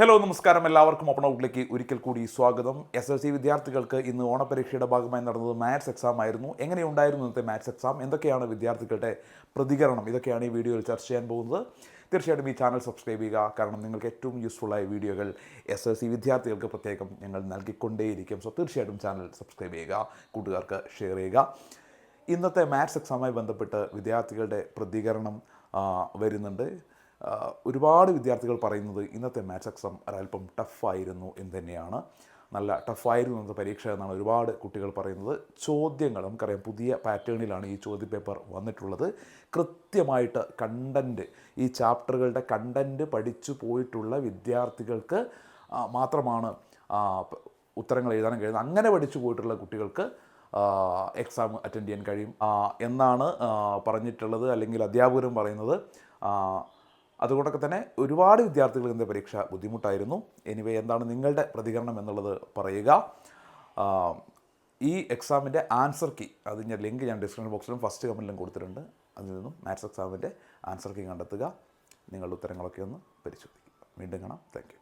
Hello നമസ്കാരം. എല്ലാവർക്കും open ഔട്ടിലേക്ക് ഒരിക്കൽ കൂടി സ്വാഗതം. എസ് എൽ സി വിദ്യാർത്ഥികൾക്ക് ഇന്ന് ഓണപരീക്ഷയുടെ ഭാഗമായി നടന്നത് മാത്സ് എക്സാം ആയിരുന്നു. എങ്ങനെയുണ്ടായിരുന്നു ഇന്നത്തെ മാത്സ് എക്സാം എന്തൊക്കെയാണ് വിദ്യാർത്ഥികളുടെ പ്രതികരണം? ഇതൊക്കെയാണ് ഈ വീഡിയോയിൽ ചർച്ച ചെയ്യാൻ പോകുന്നത്. തീർച്ചയായിട്ടും ഈ ചാനൽ സബ്സ്ക്രൈബ് ചെയ്യുക. കാരണം നിങ്ങൾക്ക് ഏറ്റവും യൂസ്ഫുള്ളായ വീഡിയോകൾ എസ് എൽ സി വിദ്യാർത്ഥികൾക്ക് പ്രത്യേകം ഞങ്ങൾ നൽകിക്കൊണ്ടേയിരിക്കും. സോ തീർച്ചയായിട്ടും ചാനൽ സബ്സ്ക്രൈബ് ചെയ്യുക. കൂട്ടുകാർക്ക് ഷെയർ ചെയ്യുക. ഇന്നത്തെ മാത്സ് എക്സാമുമായി ബന്ധപ്പെട്ട് വിദ്യാർത്ഥികളുടെ പ്രതികരണം വരുന്നുണ്ട്. ഒരുപാട് വിദ്യാർത്ഥികൾ പറയുന്നത് ഇന്നത്തെ മാത്സ് എക്സാം ഒരല്പം ടഫായിരുന്നു എന്ന് തന്നെയാണ്. നല്ല ടഫായിരുന്നു എന്നത് പരീക്ഷ എന്നാണ് ഒരുപാട് കുട്ടികൾ പറയുന്നത്. ചോദ്യങ്ങൾ നമുക്കറിയാം പുതിയ പാറ്റേണിലാണ് ഈ ചോദ്യ പേപ്പർ വന്നിട്ടുള്ളത്. കൃത്യമായിട്ട് കണ്ടന്റ് ഈ ചാപ്റ്ററുകളുടെ കണ്ടന്റ് പഠിച്ചു പോയിട്ടുള്ള വിദ്യാർത്ഥികൾക്ക് മാത്രമാണ് ഉത്തരങ്ങൾ എഴുതാനും കഴിയുന്നത്. അങ്ങനെ പഠിച്ചു പോയിട്ടുള്ള കുട്ടികൾക്ക് എക്സാം അറ്റൻഡ് ചെയ്യാൻ കഴിയും. എന്നാണ് പറഞ്ഞിട്ടുള്ളത് അല്ലെങ്കിൽ അധ്യാപകരും പറയുന്നത്. അതുകൊണ്ടൊക്കെ തന്നെ ഒരുപാട് വിദ്യാർത്ഥികൾ ഇന്നത്തെ പരീക്ഷ ബുദ്ധിമുട്ടായിരുന്നു. എനിവേ എന്താണ് നിങ്ങളുടെ പ്രതികരണം എന്നുള്ളത് പറയുക. ഈ എക്സാമിന്റെ ആൻസർ കീ അതിന്റെ ലിങ്ക് ഞാൻ ഡിസ്ക്രിപ്ഷൻ ബോക്സിലും ഫസ്റ്റ് കമന്റിലും കൊടുത്തിട്ടുണ്ട്. അതിൽ നിന്നും മാത്സ് എക്സാമിന്റെ ആൻസർ കീ കണ്ടെത്തുക. നിങ്ങളുടെ ഉത്തരങ്ങളൊക്കെ ഒന്ന് പരിശോധിക്കുക. വീണ്ടും കാണാം. താങ്ക്